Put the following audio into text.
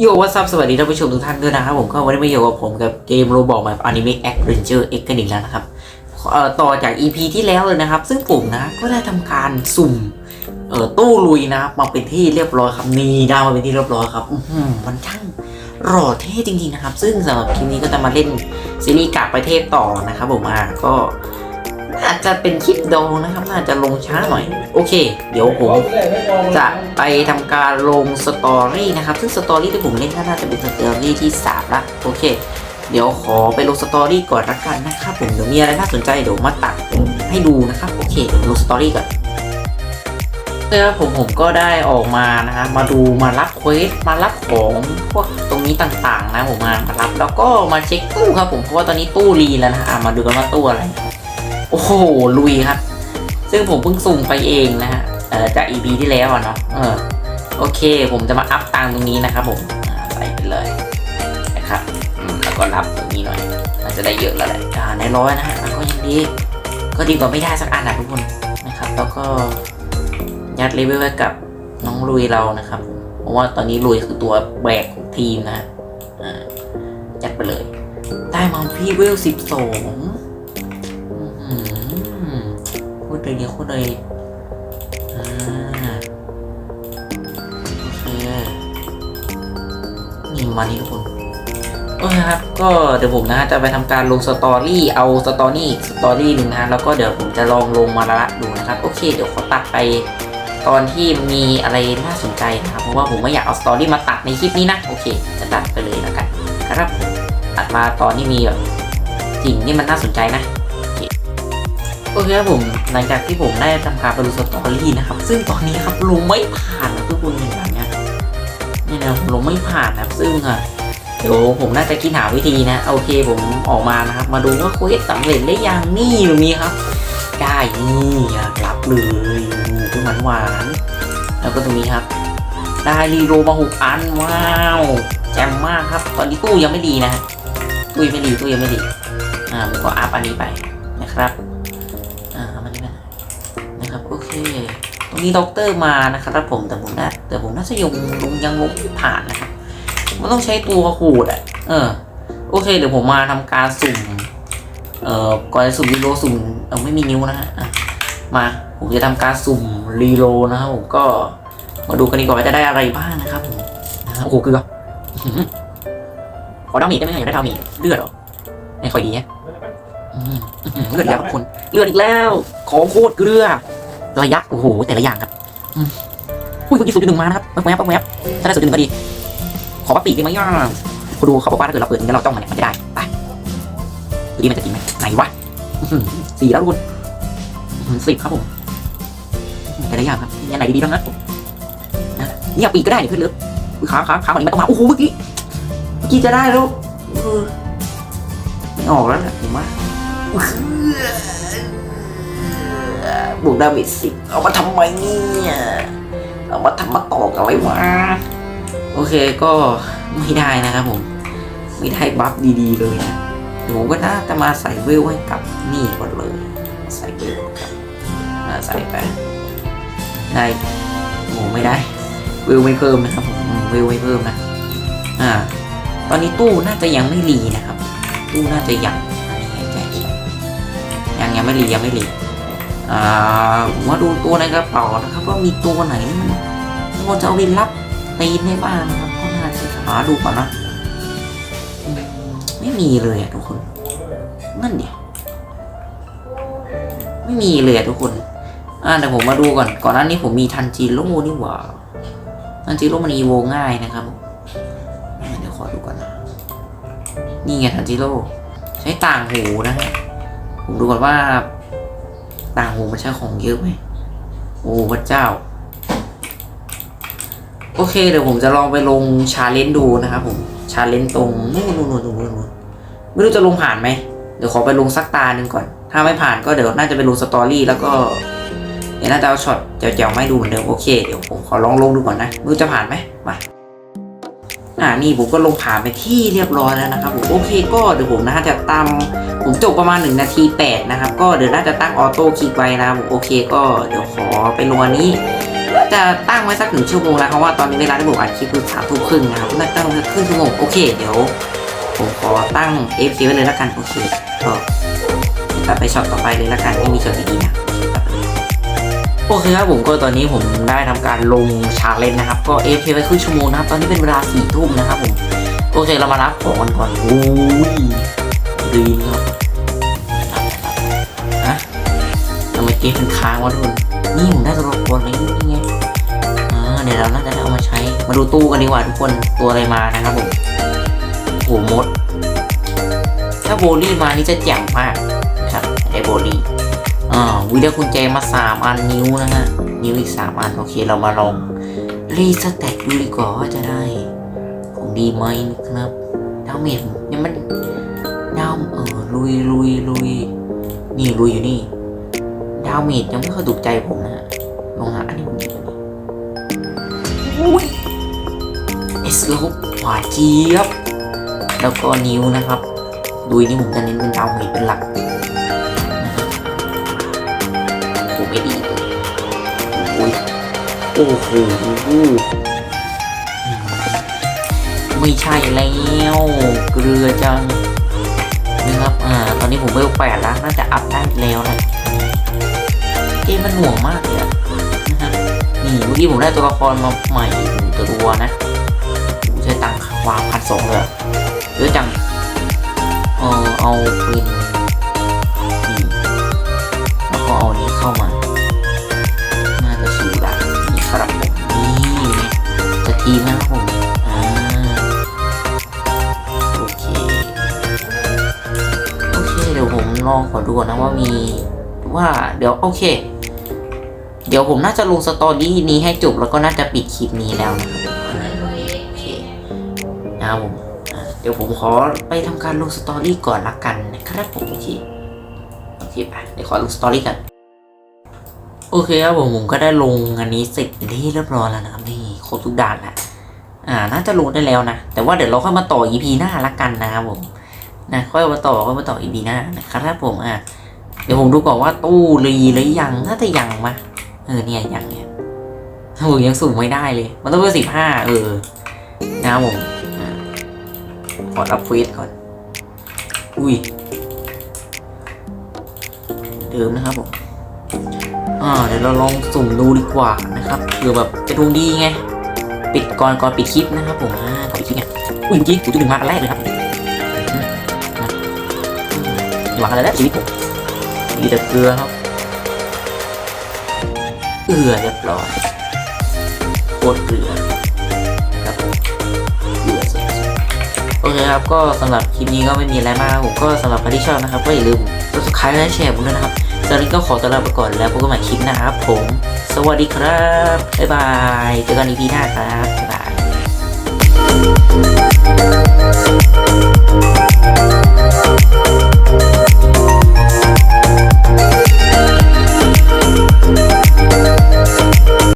โยวัสสวัสดีท่านผู้ชมทุกท่านด้วยนะครับผมก็วันนี้มาอยู่กับผมกับเกมโรบอกแบบอนิเมะแอคเรนเจอร์เอ็กกันอีกแล้วนะครับเอ่อต่อจาก EP ที่แล้วเลยนะครับ ซึ่งผมนะก็ได้ทำการสุ่มเอ่อตู้ลุยนะครับมาเป็นที่เรียบร้อยครับนี่ได้มาเป็นที่เรียบร้อยครับอื้อหือมันช่างหล่อเท่จริงๆนะครับ ซึ่งสำหรับคลิปนี้ก็จะมาเล่นซีรีส์กากประเทศต่อนะครับผมอ่าก็ น่าจจะเป็นคลิปดองนะครับน่าจะลงช้าหน่อย โอเค เดี๋ยวผมจะไปทำการลงสตอรี่นะครับ ซึ่งสตอรี่ที่ผมเล่นน่าจะเป็นสตอรี่ที่สามละโอเค เดี๋ยวขอไปลงสตอรี่ก่อนละกันนะครับผมเดี๋ยวมีอะไรน่าสนใจเดี๋ยวมาตัดให้ดูนะครับโอเคเดี๋ยวลงสตอรี่ก่อนเครับผมผมก็ได้ออกมานะครับมาดูมารับเควสมารับของพวกตรงนี้ต่างๆนะผมมามารับแล้วก็มาเช็คตู้ครับผมเพราะว่าตอนนี้ตู้รีแล้วนะะมาดูกันว่าตู้อะไร โอ้โหลุยครับ ซึ่งผมเพิ่งสุ่มไปเองนะฮะเออจาก EP ที่แล้วอะเนาะเออโอเค ผมจะมาอัพตังตรงนี้นะครับผมใส่ไปเลยนะครับแล้วก็รับตรงนี้หน่อยน่าจะได้เยอะแล้วแหละในร้อยนะฮะมันก็ยังดี ก็ดีกว่าไม่ได้สักอันนะทุกคนนะครับ แล้วก็ยัดเลเวลไว้กับน้องลุยเรานะครับเพราะว่าตอนนี้ลุยคือตัวแบกของทีมนะฮะอ่ายัดไปเลย ได้มาพี่เวลสิบสอง พูดเลยเดียวพูดเลยอ่าโอเคนี่มานี่ทุกคนโอเคครับ ก็เดี๋ยวผมนะจะไปทำการลงสตอรี่เอาสตอรี่สตอรี่หนึ่งนะแล้วก็เดี๋ยวผมจะลองลงมาละดูนะครับ โอเค เดี๋ยวขอตัดไปตอนที่มีอะไรน่าสนใจนะครับเพราะว่าผมไม่อยากเอาสตอรี่มาตัดในคลิปนี้นะโอเค จะตัดไปเลยแล้วกันครับตัดมาตอนที่มีแบบสิ่งที่มันน่าสนใจนะ โอเคครับผมหลังจากที่ผมได้ทำการไปดูสตอรี่นะครับ ซึ่งตอนนี้ครับลงไม่ผ่านนะทุกคนอย่างเงี้ยนี่นะผมลงไม่ผ่านนะซึ่งอะเดี๋ยวผมน่าจะคิดหาวิธีนะโอเคผมออกมานะครับ มาดูว่าเควสสำเร็จได้ยังนี่ตรงนี้ครับ ได้นี่อะรับเลยทุกมันหวานแล้วก็ตรงนี้ครับ ได้รีโรมาหกอันว้าวแจ่มมากครับ ตอนนี้ตู้ยังไม่ดีนะฮะตู้ยังไม่ดีตู้ยังไม่ดีอ่าผมก็อัพอันนี้ไปนะครับ อ่าเอามันนี่มานะครับโอเคตรงนี้ด็อกเตอร์มานะครับผมแต่ผมน่าแต่ผมน่าจะยงลงยังลงไม่ผ่านนะครับมันต้องใช้ตัวขูดอะเออโอเคเดี๋ยวผมมาทำการสุ่มเอ่อก่อนจะสุ่มรีโลสุ่มเออไม่มีนิ้วนะฮะมาผมจะทำการสุ่มรีโลนะครับผมก็มาดูกันดีกว่าว่าจะได้อะไรบ้างนะครับผมนะโอ้โหเกลืออื้อหือขอดามจได้ไหมอยากได้ดามจเลือดเหรอไม่ค่อยดีฮะอืมอื้อหือ เลือดอีกแล้วทุกคนเลือดอีกแล้ว ของโคตรเกลือระยะโอ้โหแต่ละอย่างครับอุ้ยเมื่อกี้สุดหนึ่งมานะครับแว๊บแว๊บแว๊บถ้าได้สุดหนึ่งก็ดี ขอปั๊บปีกได้ไหมย่าคุณดูเขาบอกว่าถ้าเกิดเราเปิดอย่างนี้เราจ้องมันเนี่ยมันจะได้ไปดูดิมันจะจริงไหมไหนวะสี่แล้วทุกคนสิบครับผมแต่ละอย่างครับเนี่ยไหนดีๆบ้างนะนะเนี่ยปีกก็ได้เนี่ยเพื่อนเลิฟขาขาขาแบบนี้ไม่ต้องมาโอ้โหเมื่อกี้เมื่อกี้จะได้แล้วออไม่ออกแล้วแหละผมว่า บวกดาเมจสิบเอามาทำไมเนี่ยเอามาทำมาต่อกันไว้วะโอเคก็ไม่ได้นะครับผม ไม่ได้บัฟดีๆเลยนะเดี๋ยวผมก็น่าจะมาใส่เวลให้กับนี่ก่อนเลย ใส่เวลครับอ่าใส่ไปได้โอ้ไม่ได้เวลไม่เพิ่มนะครับผมอืมเวลไม่เพิ่มนะอ่า ตอนนี้ตู้น่าจะยังไม่รีนะครับ ตู้น่าจะยัง ไม่รียังไม่รีอ่าผมาดูตัวในกระเป๋านะครับว่ามีตัวไหนที่มันจะเอาไปรับตีนได้บ้างนะครับก็น่าจะหาดูก่อนนะไม่มีเลยอะทุกคนนั่นเดียไม่มีเลยอะทุกคน อ่าเดี๋ยวผมมาดูก่อน ก่อนหน้านี้ผมมีทันจิโร่นี่หว่าทันจิโร่มันอีโวง่ายนะครับเดี๋ยวขอดูก่อนนะนี่ไงทันจิโร่ใช้ต่างหูนะฮะ ผมดูก่อนว่าต่างหูมันใช้ของเยอะไหมโอ้พระเจ้า โอเคเดี๋ยวผมจะลองไปลงชาเลนจ์ดูนะครับผมชาเลนจ์ตรงนู่นนู่นนู่นนู่นไม่รู้จะลงผ่านไหมเดี๋ยวขอไปลงสักตาหนึ่งก่อน ถ้าไม่ผ่านก็เดี๋ยวน่าจะไปลงสตอรี่แล้วก็เดี๋ยวน่าจะเอาช็อตเจ๋วๆไม่ดูเหมือนเดิมโอเคเดี๋ยวผมขอลองลงดูก่อนนะไม่รู้จะผ่านไหมมา อ่านี่ผมก็ลงผ่านไปที่เรียบร้อยแล้วนะครับผมโอเคก็เดี๋ยวผมนะฮะจะตามผมจบประมาณ 1 นาที 8 นะครับ ก็เดี๋ยวน่าจะตั้งออโต้คลิกไว้นะครับผมโอเคก็เดี๋ยวขอไปลงอันนี้ จะตั้งไว้สักหนึ่งชั่วโมงแล้วเพราะว่าตอนนี้เวลาที่ผมอัดคลิปคือสามทุ่มครึ่งนะครับน่าจะตั้งไว้ครึ่งชั่วโมงโอเคเดี๋ยว ผมขอตั้ง f อไว้เลยแล้วกันโอเคก็ตัดไปช็อตต่อไปเลยแล้วกันที่มีช็อตดีๆนะ โอเคครับผมก็ตอนนี้ผมได้ทำการลงชาเลนจ์นะครับ ก็ f อฟไว้ครึ่งชั่วโมงนะครับ ตอนนี้เป็นเวลาสี่ทุ่มนะครับผม โอเคเรามารับของกันก่อนโอ้ยดีครับฮะทำไมเกมเป็นค้างวะทุกคนนี่ผมได้ตัวละครอะไรนี่ไงอ่าเดี๋ยวเราน่าจะได้เอามาใช้ มาดูตู้กันดีกว่าทุกคนตัวอะไรมานะครับผมโอ้โหมด ถ้าโบลี่มานี่จะแจ่มมากครับไอโบลี่ อ่าวิดีโอคุณแจมาสามอันนิ้วนะฮะ นิ้วอีกสามอัน โอเคเรามาลองรีสแต็กดูดีกว่าว่าจะได้ของดีไหมนะครับดาวเมจยังมันดาวเออลุยลุยลุยนี่ลุยอยู่นี่ ดาวเมจยังไม่ค่อยถูกใจผมนะฮะลองหาอันนี้ผมดีกว่านี้อุ้ยเอสลบหวาเจี๊ยบแล้วก็นิ้วนะครับ ดูนี่ผมจะเน้นเป็นดาวเมจเป็นหลัก ไม่ดีเลยโอ้ยโอ้โหไม่ใช่แล้วเกลือจังนะครับอ่าตอนนี้ผมเวลแปดแล้วน่าจะอัพได้แล้วนะเกมมันหน่วงมากเลยนะครับนี่เมื่อกี้ผมได้ตัวละครมาใหม่หนึ่งตัวนะใช้ตังค์วางพันสองเลยเยอะจังเออเอาปืน ดูก่อนนะว่ามีว่าเดี๋ยวโอเค เดี๋ยวผมน่าจะลงสตอรี่นี้ให้จบแล้วก็น่าจะปิดคลิปนี้แล้วนะครับโอเคนะครับผมเดี๋ยวผมขอไปทำการลงสตอรี่ก่อนละกันนะครับผมโอเคโอเคไปเดี๋ยวขอลงสตอรี่กันโอเคครับผมผมก็ได้ลงอันนี้เสร็จที่เรียบร้อยแล้วนะครับนี่ครบทุกด่านแล้วอ่าน่าจะลงได้แล้วนะ แต่ว่าเดี๋ยวเราค่อยมาต่อ EP หน้าละกันนะครับผม นะค่อยมาต่อค่อยมาต่อ EP หน้านะครับผมอะเดี๋ยวผมดูก่อนว่าตู้รีหรือยังน่าจะยังมาเออเนี่ยยังเนี่ยโอ้ยังสูงไม่ได้เลย มันต้องเป็นสิบห้าเออนะผมขอรับเควสก่อน อุ้ยเดิมนะครับผมอ่าเดี๋ยวเราลองสุ่มดูดีกว่านะครับเผื่อแบบจะดวงดีไง ปิดก่อนก่อนปิดคลิปนะครับผมอ่าก่อนปิดคลิปไงอุ้ยจริงๆผมจะหนึ่งมาแรกเลยครับ หวังอะไรแล้วชีวิตผมมีแต่เกลือครับเกลือเรียบร้อยโคตรเกลือครับเกลือสุดโอเคครับก็สำหรับคลิปนี้ก็ไม่มีอะไรมากผมก็สำหรับใครที่ชอบนะครับ ก็อย่าลืม subscribe และแชร์ผมด้วยนะครับสำหรับวันนี้ก็ขอตัวลาไปก่อนแล้วพบกันใหม่คลิปหน้าครับผม สวัสดีครับ บ๊ายบายเจอกันอีพีหน้าครับบ๊ายบาย